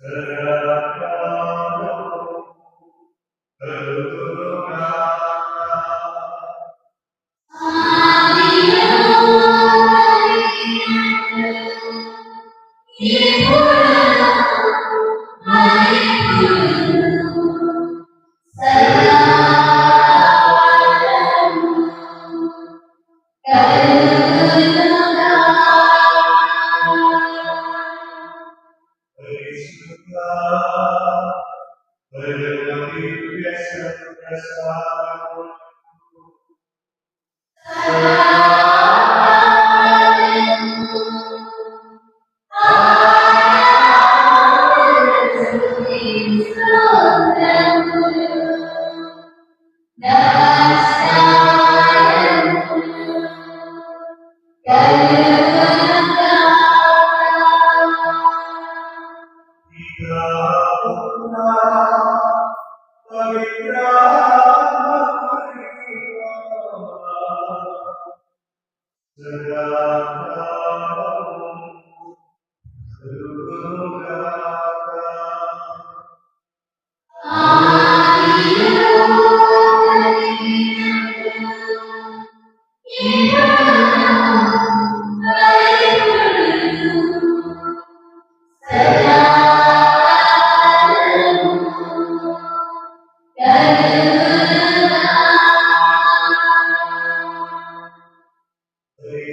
Sarah Shiva, Vedilanti Vyasa Prasada, పవిత్రాత్మ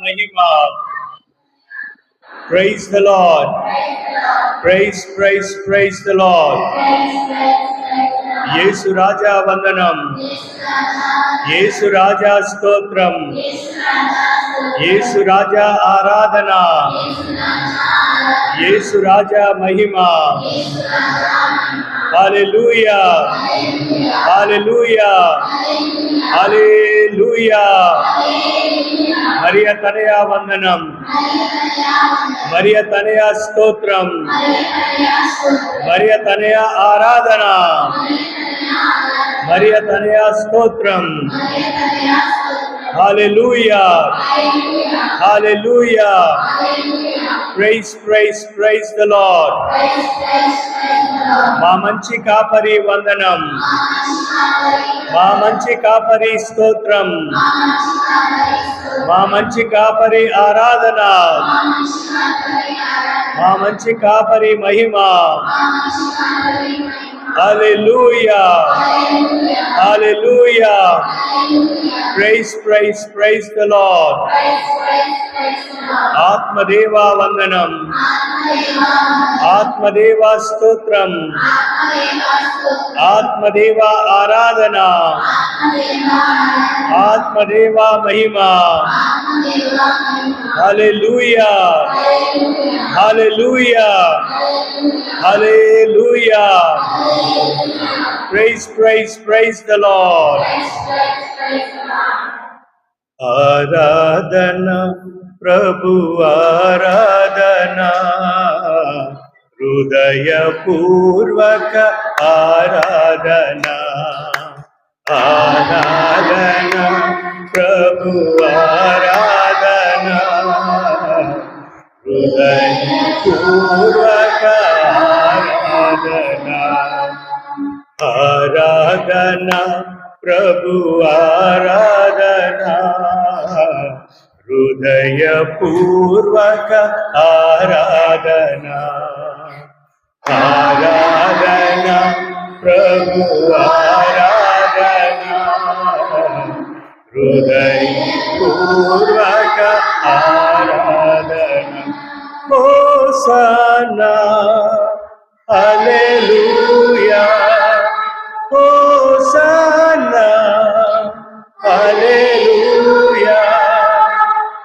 మహిమ praise the lord praise praise praise the lord Yesu Raja వందనం యేసు రాజా స్తోత్రం యేసు రాజా ఆరాధన యేసు రాజా మహిమ హల్లెలూయా హల్లెలూయా హల్లెలూయా మరియ తనయ వందనం మరియ తనయ స్తోత్రం మరియ తనయ ఆరాధన మరియ తనయ స్తోత్రం హల్లెలూయా హల్లెలూయా praise praise praise the lord మా మంచి కాపరి వందనం. మా మంచి కాపరి స్తోత్రం. మా మంచి కాపరి ఆరాధన. మా మంచి కాపరి మహిమ. హల్లెలూయా హల్లెలూయా praise praise praise the lord ఆత్మదేవా వందనం ఆత్మదేవా స్తోత్రం ఆత్మదేవా ఆరాధన ఆత్మదేవా మహిమ hallelujah hallelujah hallelujah praise praise praise the lord ఆరాధన ప్రభు ఆరాధన హృదయపూర్వక ఆరాధన ఆరాధన ప్రభు ఆరాధన హృదయపూర్వక ఆరాధన ఆరాధనా ప్రభు ఆరాధన హృదయపూర్వక ఆరాధనా. ఆరాధన ప్రభు ఆరాధన హృదయపూర్వక ఆరాధనా హోసనా హల్లెలూయా హోసనా హల్లెలూయా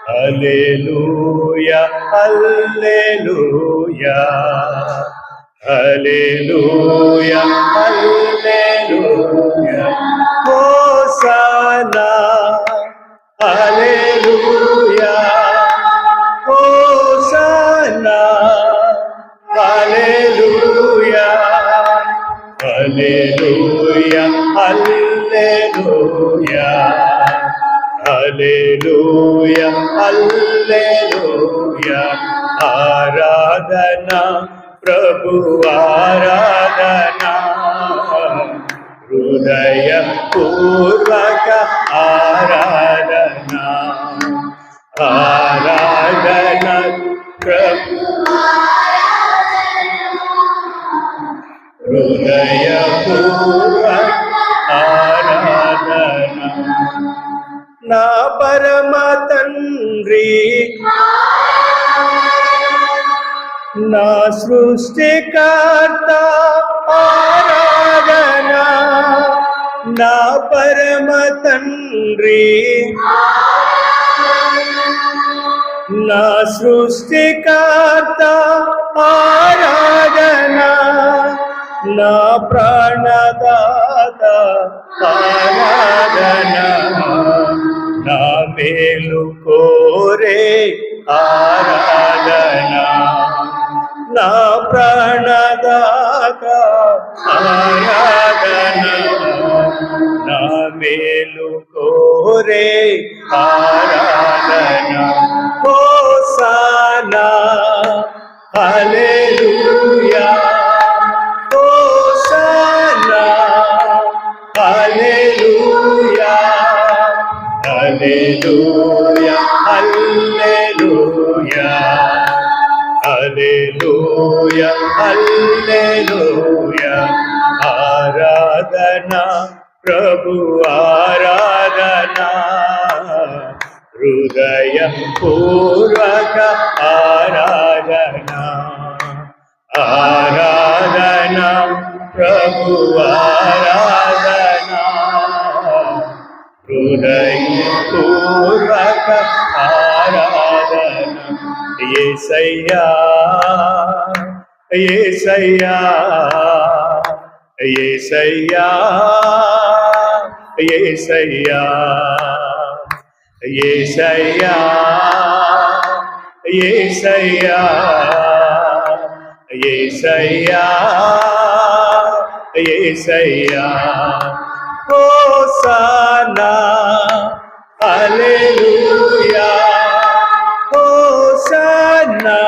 హల్లెలూయా హల్లెలూయా హల్లెలూయా హృదయ పూర్వక ఆరాధన. ఆరాధన. ప్రభు హృదయ పూర్వక ఆరాధన. నా పరమ తండ్రి. నా సృష్టికర్త. ఆరా నా పరమ తండ్రి. నా సృష్టికర్త ఆరాధన. నా ప్రాణదాత ఆరాధన. నా మేలు కోరే ఆరాధనా. re hosana hale ప్రభు ఆరాధన హృదయ పూర్వక ఆరాధన. ఏసయ్యా ఏసయ్యా ఏసయ్యా ఏసయ్యా. ఏసయ్యా ఏసయ్యా ఏసయ్యా. ఏసయ్యా? హోసానా. హల్లెలూయా. హోసానా.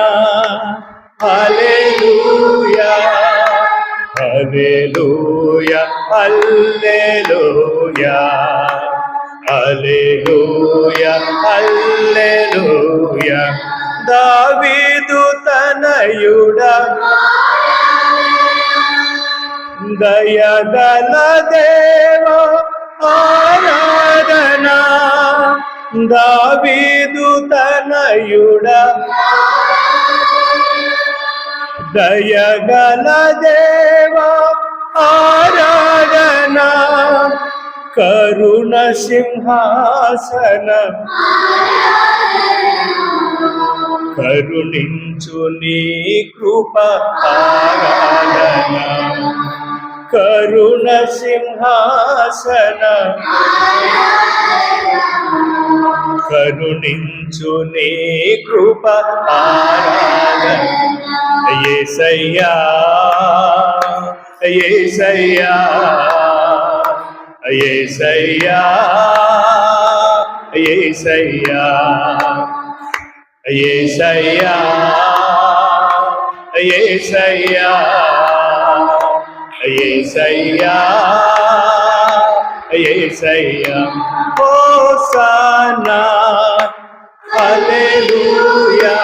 హల్లెలూయా. హల్లెలూయా. హల్లెలూయా. హల్లెలూయా. హల్లెలూయా. దావీదు తనయుడా. దయగల దేవ ఆరాధన. దావీదు తనయుడ. దయగల దేవ ఆరాధన. కరుణ సింహాసన. కరుణించు నీ కృప ఆరాధన. కరుణ సింహాసన కరుణించు నీ కృప ఏసయ్యా ఏసయ్యా ఏసయ్యా ఏసయ్యా ఏసయ్యా ఏసయ్యా. ఏసయ్యా ఏసయ్యా హోసానా హల్లెలూయా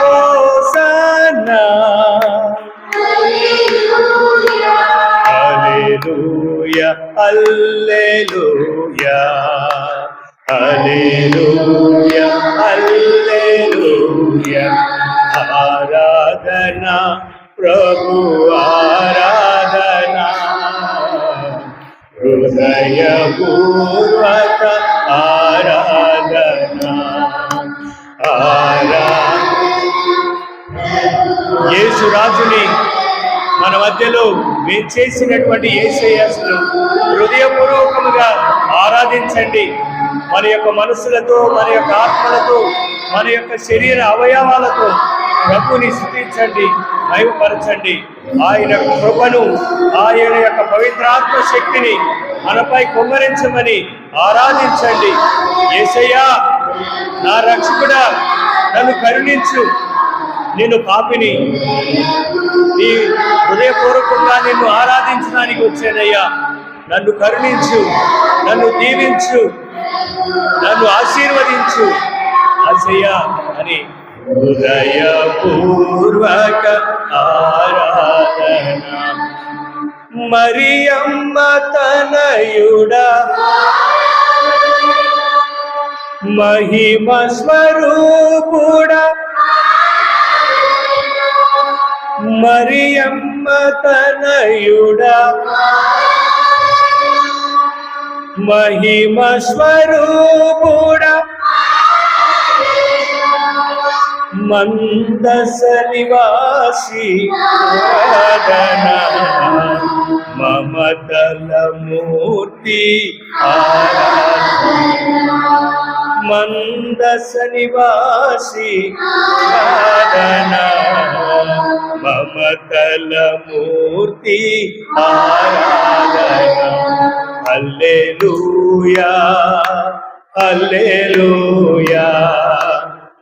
హోసానా. హల్లెలూయా హల్లెలూయా. హల్లెలూయా హల్లెలూయా. ఆరాధన ప్రభు హృదయపూర్వక ఆరాధన. యేసు రాజుని మన మధ్యలో చేసినటువంటి ఏసయ్యను హృదయపూర్వకముగా ఆరాధించండి. మన యొక్క మనసులతో మన యొక్క ఆత్మలతో మన యొక్క శరీర అవయవాలతో ప్రభుని స్థుతించండి మహిమపరచండి. ఆయన కృపను ఆయన యొక్క పవిత్రాత్మ శక్తిని మనపై కుమ్మరించమని ఆరాధించండి. ఏసయ్యా నా రక్షకుడ నన్ను కరుణించు. నేను పాపిని. నీ హృదయపూర్వకంగా నిన్ను ఆరాధించడానికి వచ్చానయ్యా. నన్ను కరుణించు నన్ను దీవించు నన్ను ఆశీర్వదించు. అసయ్యా అని హృదయపూర్వక ఆరాధన. మరియమ్మ తనయుడా. మహిమ స్వరూపుడా. మరియమ్మ తనయుడా. మహిమ స్వరూపుడా. మందస నివాసి మమతల మూర్తి ఆరాధన. మందస నివాసి మమతల మూర్తి ఆరాధన. హల్లెలూయా హల్లెలూయా.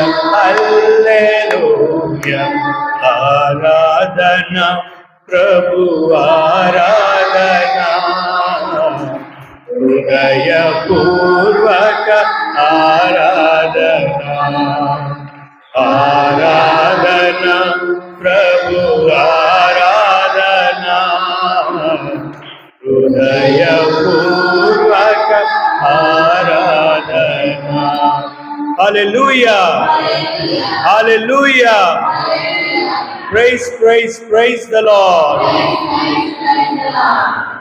హల్లెలూయా. ఆరాధన. ప్రభు ఆరాధన. హృదయపూర్వక ఆరాధన. ఆరాధన. Hallelujah. Hallelujah. Praise, praise, praise the Lord. Praise, praise, praise the Lord.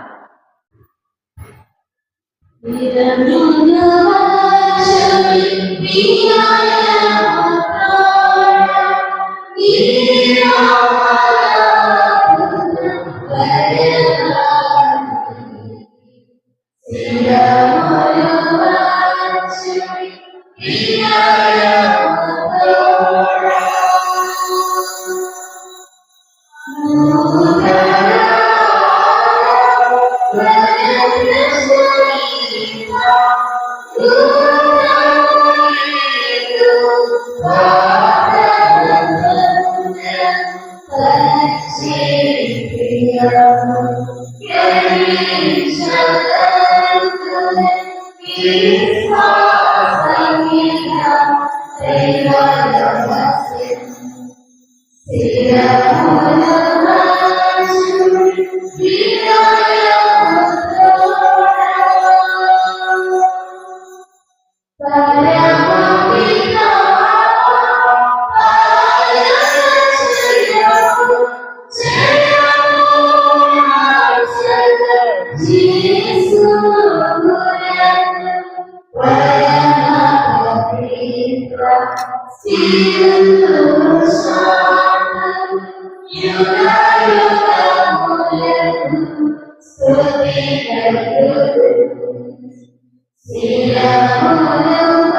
Sila mo